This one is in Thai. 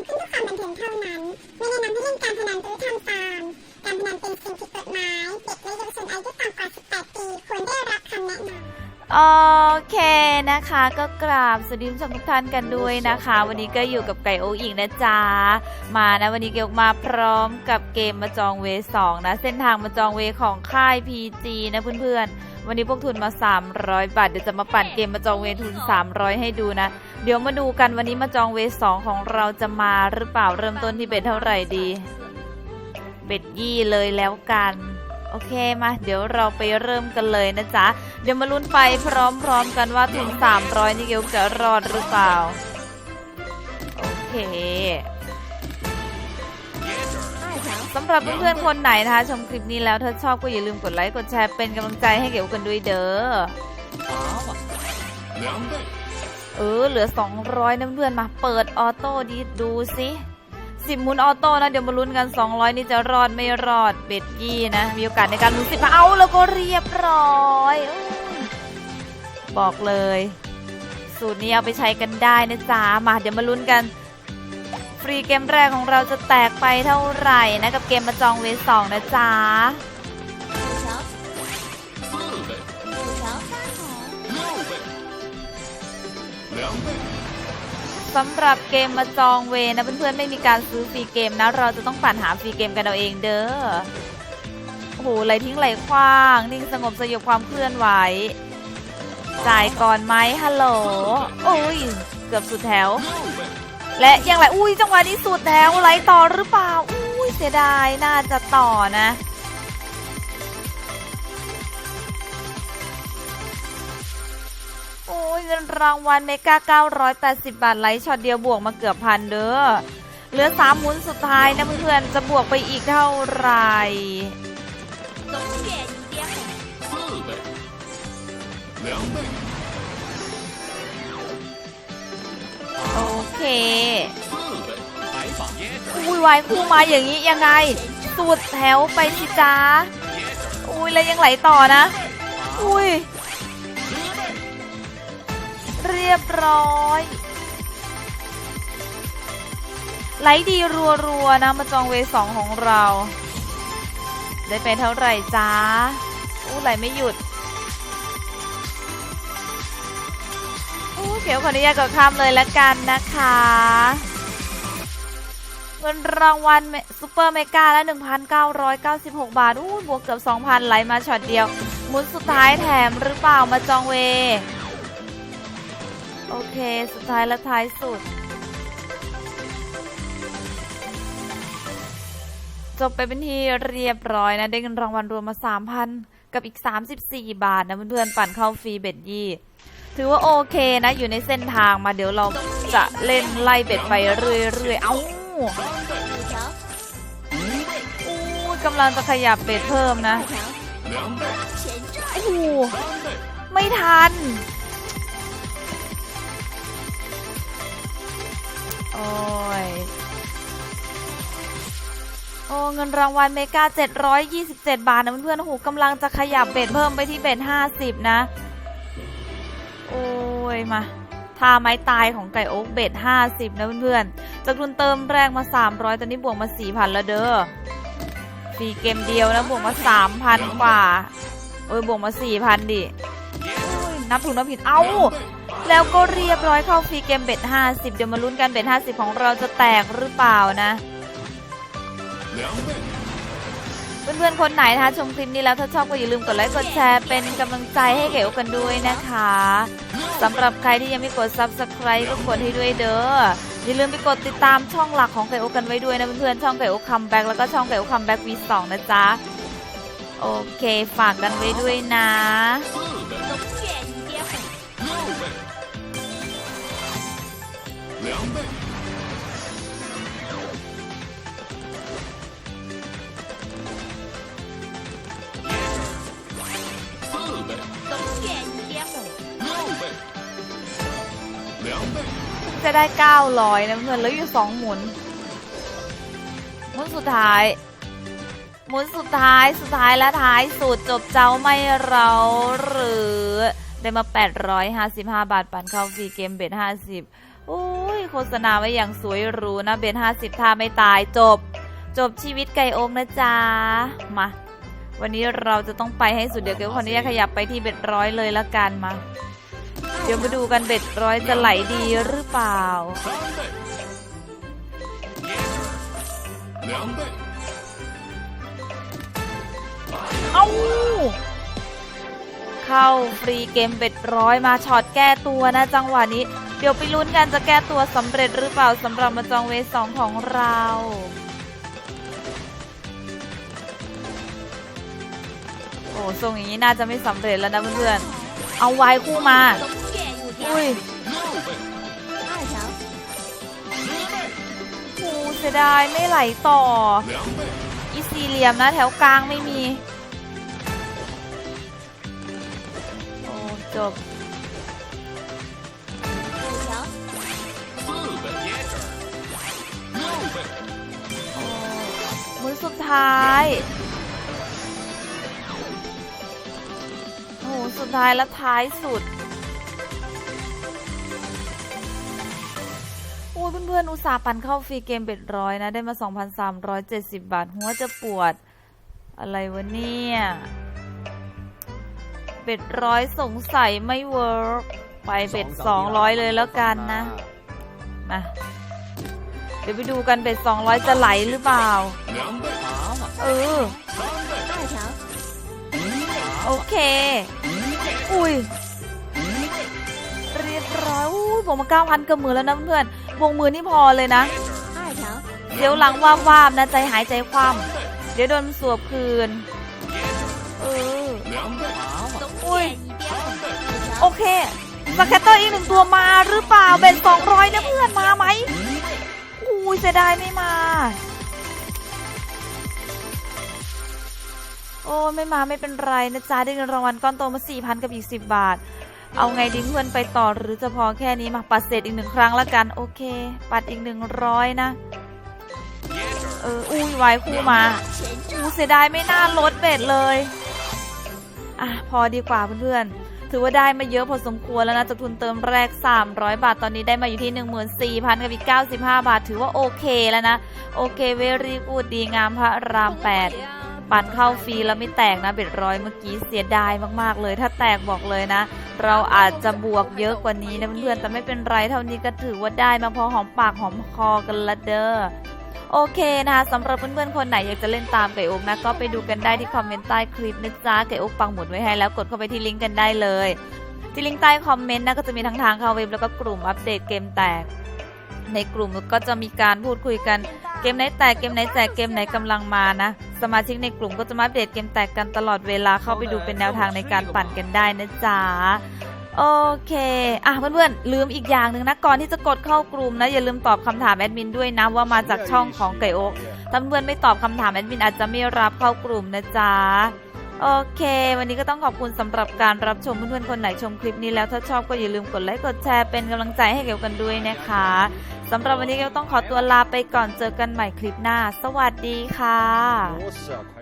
ำขึ้นเพื่อความบันเทิงเท่านั้น ไม่แนะนำให้เล่นการพนันหรือทำตามการพนันเป็นสิ่งผิดกฎหมาย เด็กและเยาวชนอายุต่ำกว่า 18 ปีควรได้รับคำแนะนำโอเคนะคะก็กราบสวัสดีชมทุกท่านกันด้วยนะคะ วันนี้ก็อยู่กับไก่โออีกนะจ๊ะมานะวันนี้เกี่ยวมาพร้อมกับเกมมาจองเวสองนะ เส้นทางมาจองเวของค่าย PG นะเพื่อนๆ วันนี้พวกทุนมา 300 บาท เดี๋ยวจะมาปั่นเกมมาจองเวทุน 300 ให้ดูนะ เดี๋ยวมาดูกันวันนี้มาจองเวสองของเราจะมาหรือเปล่าเริ่มต้นที่เบ็ดเท่าไหร่ดี เบ็ดยี่เลยแล้วกันโอเคมาเดี๋ยวเราไปเริ่มกันเลยนะจ๊ะ เดี๋ยวมาลุ้นไปพร้อมๆกันว่าถึง300 นี่เกลจะรอดหรือเปล่า โอเค สำหรับเพื่อนๆคนไหนนะคะ ชมคลิปนี้แล้วถ้าชอบก็อย่าลืมกดไลค์กดแชร์เป็นกำลังใจให้เกลกันด้วยเด้อ，เออเหลือ 200นะเพื่อนมาเปิดออโต้ดีดูสิสิบหมุนออโต้นะเดี๋ยวมาลุ้นกัน 200 นี่จะรอดไม่รอดเบ็ดยี่นะ มีโอกาสในการลุ้นสิบเอาแล้วก็เรียบร้อยอบอกเลย สูตรนี้เอาไปใช้กันได้นะจ๊ะมาเดี๋ยวมาลุ้นกัน รีเกมแรกของเราจะแตกไปเท่าไหร่นะกับเกมมาจองเวสองนะจ๊ะสำหรับเกมมาจองเวนะเพื่อนๆไม่มีการซื้อฟรีเกมนะ เราจะต้องปั่นหาฟรีเกมกันเอาเองเด้อโอ้โหไหลทิ้งไหลคว้าง นิ่งสงบสยบความเคลื่อนไหว จ่ายก่อนไหมฮัลโหลโอ้ย เกือบสุดแถว และยังไรอุ้ยจังหวะนี้สุดแล้วไหลต่อหรือเปล่าอุ้ยเสียดายน่าจะต่อนะโอ้ยเงินรางวัลเมกา980 บาทไลท์ช็อตเดียวบวกมาเกือบพันเด้อเหลือสามหมุนสุดท้ายนะเพื่อนจะบวกไปอีกเท่าไหร่。 อุ้ยวายคู่มาอย่างนี้ยังไงสุดแถวไปสิจ้าอุ้ยแล้วยังไหลต่อนะ อุ้ย เรียบร้อยไหลดีรัวๆนะมาจองเวสองของเรา ได้ไปเท่าไหร่จ้าอู้ไหลไม่หยุดอู้เขียวขออนุญาตกดข้ามเลยแล้วกันนะคะ เงินรางวัลซูเปอร์เมกาละ 1,996 บาทอู้บวกเกือบ 2,000 ไหลมาช็อตเดียวหมุนสุดท้ายแถมหรือเปล่ามาจองเว โอเค สุดท้ายและท้ายสุด จบไปเป็นที่เรียบร้อยนะ ได้เงินรางวัลรวมมา 3,000 กับอีก 34 บาทนะเพื่อนๆ ปั่นเข้าฟรีเบ็ดยี่ถือว่าโอเคนะ อยู่ในเส้นทางมาเดี๋ยวเราจะเล่นไล่เบ็ดไปเรื่อยๆ เอ้า อู้กำลังจะขยับเบ็ดเพิ่มนะโอ้ไม่ทันโอ้ยโอ้เงินรางวัลเมกา 727 บาทนะเพื่อนๆหูกำลังจะขยับเบ็ดเพิ่มไปที่เบ็ด50 นะ โอ้ยมา ท่าไม้ตายของไก่โอ๊กเบ็ด50 นะเพื่อนๆจากทุนเติมแรกมา 300 ตอนนี้บวกมา 4,000 แล้วเด้อฟรีเกมเดียวนะบวกมา 3,000 กว่าโอ้ยบวกมา 4,000 ดินับถูกนับผิด เอ้า แล้วก็เรียบร้อยเข้าฟรีเกมเบ็ด50 เดี๋ยวมาลุ้นกันเบ็ด50 ของเราจะแตกหรือเปล่านะ，เพื่อนๆ คนไหนนะคะชมคลิปนี้แล้วถ้าชอบก็อย่าลืมกดไลค์กดแชร์เป็นกำลังใจให้เก๋กันด้วยนะคะ สำหรับใครที่ยังไม่กด Subscribe ก็กดให้ด้วยเด้ออย่าลืมไปกดติดตามช่องหลักของไก่โอกันไว้ด้วยนะเพื่อนๆช่องไก่โอคัมแบ็กแล้วก็ช่องไก่โอคัมแบ็กวีสองนะจ๊ะ โอเคฝากกันไว้ด้วยนะ两。 จะได้ 900 นะเพื่อนแล้วอยู่ 2 หมุน หมุนสุดท้าย หมุนสุดท้ายสุดท้ายและท้ายสุดจบเจ้าไม่เราหรือได้มา 855 บาท ปันเข้าฟรีเกมเบ็ด50 โอ้ย โฆษณาไว้อย่างสวยหรูนะ เบนห้าสิบท่าไม่ตายจบ จบชีวิตไก่โองนะจ๊ะ มา วันนี้เราจะต้องไปให้สุดเดี๋ยวเดี๋ยวคนนี้ขยับไปที่เบ็ดร้อยเลยละกันมา เดี๋ยวมาดูกันเบ็ดร้อยจะไหลดีหรือเปล่า เอาเข้าฟรีเกมเบ็ดร้อยมาช็อตแก้ตัวนะจังหวะนี้ เดี๋ยวไปลุ้นกันจะแก้ตัวสำเร็จหรือเปล่าสำหรับมาจองเวสองของเราโอ้ทรงอย่างนี้น่าจะไม่สำเร็จแล้วนะเพื่อนๆ เอาไว้คู่มา อุ้ยโอ้เสียดายไม่ไหลต่อ อีซีเหลี่ยมนะแถวกลางไม่มี โอ้จบมือสุดท้าย โอ้สุดท้ายและท้ายสุด โอ้ยเพื่อนๆอุตส่าห์ปั่นเข้าฟรีเกมเบ็ดร้อยนะ ได้มา 2,370 บาท หัวจะปวด อะไรวะเนี่ยเบ็ดร้อยสงสัยไม่เวิร์กไปเบ็ด 200 เลยแล้วกันนะ มา เดี๋ยวไปดูกันเบ็ด 200 จะไหลหรือเปล่า เออ โอเค อุ้ย เรียบร้อย บวกมา9,000เกือบหมื่นแล้วนะเพื่อนๆวงมือนี่พอเลยนะ เดี๋ยวหลังวาบวาบๆนะใจหายใจคว่ำเดี๋ยวโดนสวบคืนเออ两倍，อุ้ยโอเคสแคตเตอร์อีกหนึ่งตัวมาหรือเปล่าเบ็ด200นะเพื่อนมาไหมอุ้ยเสียดายไม่มา โอ้ไม่มาไม่เป็นไรนะจ๊ะได้เงินรางวัลก้อนโตมา4,000กับอีก10บาท เอาไงดิ้งเพื่อนไปต่อหรือจะพอแค่นี้มาปัดเศษอีกหนึ่งครั้งละกัน โอเค ปัดอีกหนึ่งร้อยนะ เออ อุ้ยวายคู่มาอู้เสียดายไม่น่าลดเบ็ดเลย อะ พอดีกว่าเพื่อนๆ ถือว่าได้มาเยอะพอสมควรแล้วนะจากทุนเติมแรก 300 บาท ตอนนี้ได้มาอยู่ที่ 14,000 กับอีก 95 บาท ถือว่าโอเคแล้วนะ โอเคเวรี่กูดดีงามพระราม 8ปั่นเข้าฟรีแล้วไม่แตกนะเบ็ดร้อยเมื่อกี้เสียดายมากๆเลย ถ้าแตกบอกเลยนะ เราอาจจะบวกเยอะกว่านี้นะเพื่อนๆแต่ไม่เป็นไรเท่านี้ก็ถือว่าได้มาพอหอมปากหอมคอกันละเด้อโอเคนะคะสำหรับเพื่อนๆคนไหนอยากจะเล่นตามไก่อกนะก็ไปดูกันได้ที่คอมเมนต์ใต้คลิปนะจ๊ะไก่อกปังหมุดไว้ให้แล้วกดเข้าไปที่ลิงก์กันได้เลย ที่ลิงก์ใต้คอมเมนต์นะก็จะมีทั้งทางเข้าเว็บแล้วก็กลุ่มอัปเดตเกมแตก ในกลุ่มก็จะมีการพูดคุยกัน มไหนแตกเกมไหนแตกเกมไหนกำลังมานะ สมาชิกในกลุ่มก็จะมาอัปเดตเกมแตกกันตลอดเวลาเข้าไปดูเป็นแนวทางในการปั่นกันได้นะจ๊ะโอเค อะเพื่อนๆ ลืมอีกอย่างหนึ่งนะ ก่อนที่จะกดเข้ากลุ่มนะ อย่าลืมตอบคำถามแอดมินด้วยนะ ว่ามาจากช่องของไก่โอ๊กถ้าเพื่อนไม่ตอบคำถามแอดมินอาจจะไม่รับเข้ากลุ่มนะจ๊ะ โอเค วันนี้ก็ต้องขอบคุณสำหรับการรับชมเพื่อนๆคนไหนชมคลิปนี้แล้วถ้าชอบก็อย่าลืมกดไลค์กดแชร์เป็นกำลังใจให้เกวกันด้วยนะคะสำหรับวันนี้ก็ต้องขอตัวลาไปก่อนเจอกันใหม่คลิปหน้า สวัสดีค่ะ